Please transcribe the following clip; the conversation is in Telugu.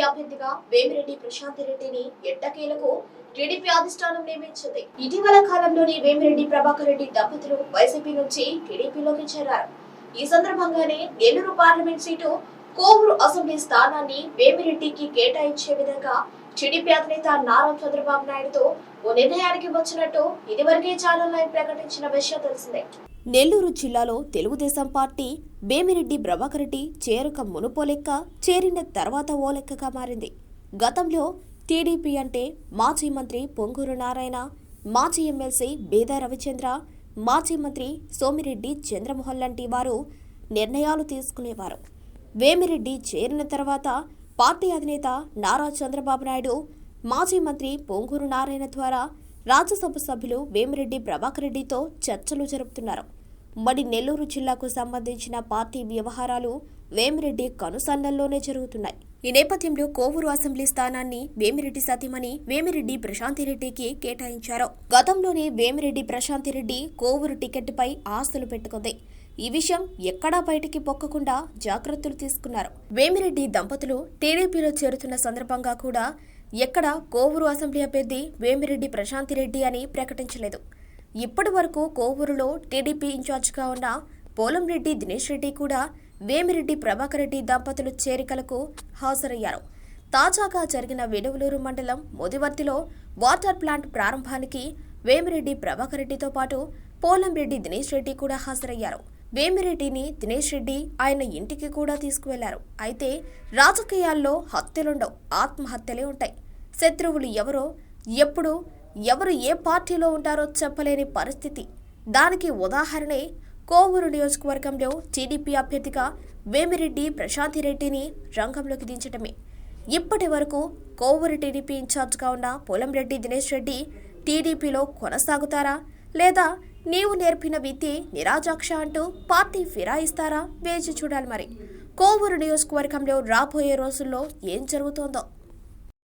టీడీపీ అభ్యర్థిగా వేమిరెడ్డి ప్రశాంత్ రెడ్డిని ఎట్టకేలకు టీడీపీ అధిష్టానం నియమించింది. ఇటీవల కాలంలోని వేమిరెడ్డి ప్రభాకర్ రెడ్డి దంపతులు వైసీపీ నుంచి టీడీపీలోకి చేరారు. ఈ సందర్భంగానే Nellore parliament seat Kovur assembly స్థానాన్ని వేమిరెడ్డికి కేటాయించే విధంగా టీడీపీ అధినేత నారా చంద్రబాబు నాయుడుతో ఓ నిర్ణయానికి వచ్చినట్టు ఇదివరకే ఛానల్ నైన్ ప్రకటించిన విషయం తెలిసిందే. నెల్లూరు జిల్లాలో తెలుగుదేశం పార్టీ భేమిరెడ్డి ప్రభాకర్ రెడ్డి చేరుక మునుపో లెక్క చేరిన తర్వాత ఓ లెక్కగా మారింది. గతంలో టీడీపీ అంటే మాజీ మంత్రి పొంగూరు నారాయణ మాజీ ఎమ్మెల్సీ బేదా రవిచంద్ర మాజీ మంత్రి సోమిరెడ్డి చంద్రమోహన్ లాంటి వారు నిర్ణయాలు తీసుకునేవారు. వేమిరెడ్డి చేరిన తర్వాత పార్టీ అధినేత నారా చంద్రబాబు నాయుడు మాజీ మంత్రి పొంగూరు నారాయణ ద్వారా రాజ్యసభ సభ్యులు వేమిరెడ్డి ప్రభాకర్ రెడ్డితో చర్చలు జరుపుతున్నారు. మరి నెల్లూరు జిల్లాకు సంబంధించిన పార్టీ వ్యవహారాలు వేమిరెడ్డి కనుసన్నల్లోనే జరుగుతున్నాయి. ఈ నేపథ్యంలో కోవూరు అసెంబ్లీ స్థానాన్ని వేమిరెడ్డి సతీమణి వేమిరెడ్డి ప్రశాంతిరెడ్డికి కేటాయించారు. గతంలోనే వేమిరెడ్డి ప్రశాంతిరెడ్డి కోవూరు టికెట్పై ఆస్తులు పెట్టుకుంది. ఈ విషయం ఎక్కడా బయటికి పొక్కకుండా జాగ్రత్తలు తీసుకున్నారు. వేమిరెడ్డి దంపతులు టీడీపీలో చేరుతున్న సందర్భంగా కూడా ఎక్కడ కోవూరు అసెంబ్లీ అభ్యర్థి వేమిరెడ్డి ప్రశాంతిరెడ్డి అని ప్రకటించలేదు. ఇప్పటి వరకు కోవూరులో టీడీపీ ఇన్ఛార్జిగా ఉన్న పోలంరెడ్డి దినేష్ రెడ్డి కూడా వేమిరెడ్డి ప్రభాకర్ రెడ్డి దంపతులు చేరికలకు హాజరయ్యారు. తాజాగా జరిగిన వెలువలూరు మండలం మొదివర్తిలో వాటర్ ప్లాంట్ ప్రారంభానికి వేమిరెడ్డి ప్రభాకర్ రెడ్డితో పాటు పోలంరెడ్డి దినేష్ రెడ్డి కూడా హాజరయ్యారు. వేమిరెడ్డిని దినేష్ రెడ్డి ఆయన ఇంటికి కూడా తీసుకువెళ్ళారు. అయితే రాజకీయాల్లో హత్యలుండవు ఆత్మహత్యలే ఉంటాయి. శత్రువులు ఎవరో ఎప్పుడు ఎవరు ఏ పార్టీలో ఉంటారో చెప్పలేని పరిస్థితి. దానికి ఉదాహరణే కోవూరు నియోజకవర్గంలో టీడీపీ అభ్యర్థిగా వేమిరెడ్డి ప్రశాంతిరెడ్డిని రంగంలోకి దించడమే ఇప్పటి వరకు కోవూరు టీడీపీ ఇన్ఛార్జ్గా ఉన్న పోలంరెడ్డి దినేష్ రెడ్డి టీడీపీలో కొనసాగుతారా? లేదా నీవు నేర్పిన విద్యే నిరాజాక్ష అంటూ పార్టీ ఫిరాయిస్తారా? వేచి చూడాలి మరి. కోవూరు నియోజకవర్గంలో రాబోయే రోజుల్లో ఏం జరుగుతోందో?